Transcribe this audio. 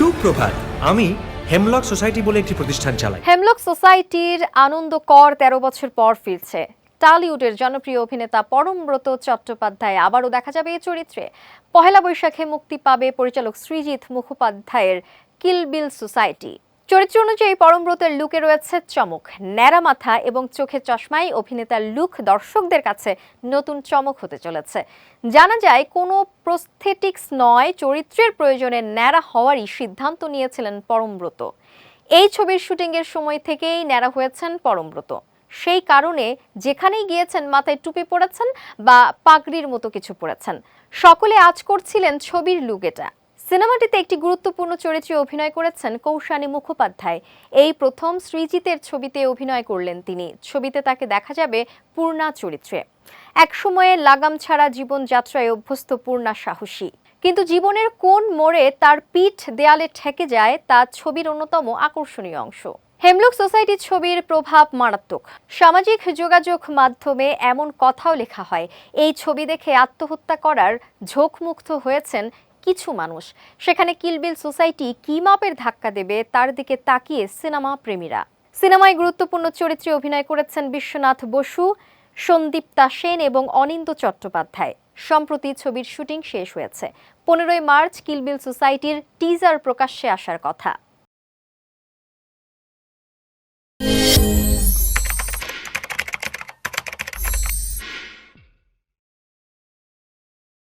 সুপ্রভাত, আমি hemlock society বলে একটি প্রতিষ্ঠান চালাই। হেমলক সোসাইটির আনন্দ কর তেরো বছর পর ফিরছে। টালিউডের জনপ্রিয় অভিনেতা পরমব্রত চট্টোপাধ্যায় আবারও দেখা যাবে এই চরিত্রে। পহেলা বৈশাখে মুক্তি পাবে পরিচালক সৃজিৎ মুখোপাধ্যায়ের কিলবিল সোসাইটি। চরিত্র অনুযায়ী পরমব্রতের লুকে রয়েছে চমক, ন্যাড়া মাথা এবং চোখে চশমায় অভিনেতার লুক দর্শকদের কাছে নতুন চমক হতে চলেছে। জানা যায়, কোনো প্রস্থেটিক্স নয়, চরিত্রের প্রয়োজনে ন্যাড়া হওয়ারই সিদ্ধান্ত নিয়েছিলেন পরমব্রত এই ছবির শুটিংয়ের সময় থেকেই ন্যাড়া হয়েছেন পরমব্রত সেই কারণে যেখানেই গিয়েছেন, মাথায় টুপি পরেছেন বা পাগড়ির মতো কিছু পরেছেন। সকলে আজ করছিলেন ছবির লুক এটা। সিনেমাটিতে একটি গুরুত্বপূর্ণ চরিত্রে অভিনয় করেছেন কৌশানী মুখোপাধ্যায়। এই প্রথম সৃজিতের ছবিতে অভিনয় করলেন তিনি। ছবিতে তাকে দেখা যাবে পূর্ণা চরিত্রে। একসময়ে লাগাম ছাড়া জীবনযাত্রায় অভ্যস্ত পূর্ণা সাহসী। কিন্তু জীবনের কোন মোড়ে তার পিঠ দেয়ালে ঠেকে যায় তা ছবির অন্যতম আকর্ষণীয় অংশ। হেমলক সোসাইটি ছবির প্রভাব মারাত্মক। সামাজিক যোগাযোগ মাধ্যমে এমন কথাও লেখা হয়। এই ছবি দেখে আত্মহত্যা করার ঝোঁকমুক্ত হয়েছেন কিছু মানুষ। সেখানে কিলবিল সোসাইটি কি মাপের ধাক্কা দেবে, তার দিকে তাকিয়ে সিনেমা প্রেমীরা। সিনেমায় গুরুত্বপূর্ণ চরিত্রে অভিনয় করেছেন বিশ্বনাথ বসু, সন্দীপ্তা সেন এবং অনিন্দ চট্টোপাধ্যায়। সম্প্রতি ছবির শুটিং শেষ হয়েছে। পনেরোই মার্চ কিলবিল সোসাইটির টিজার প্রকাশ্যে আসার কথা।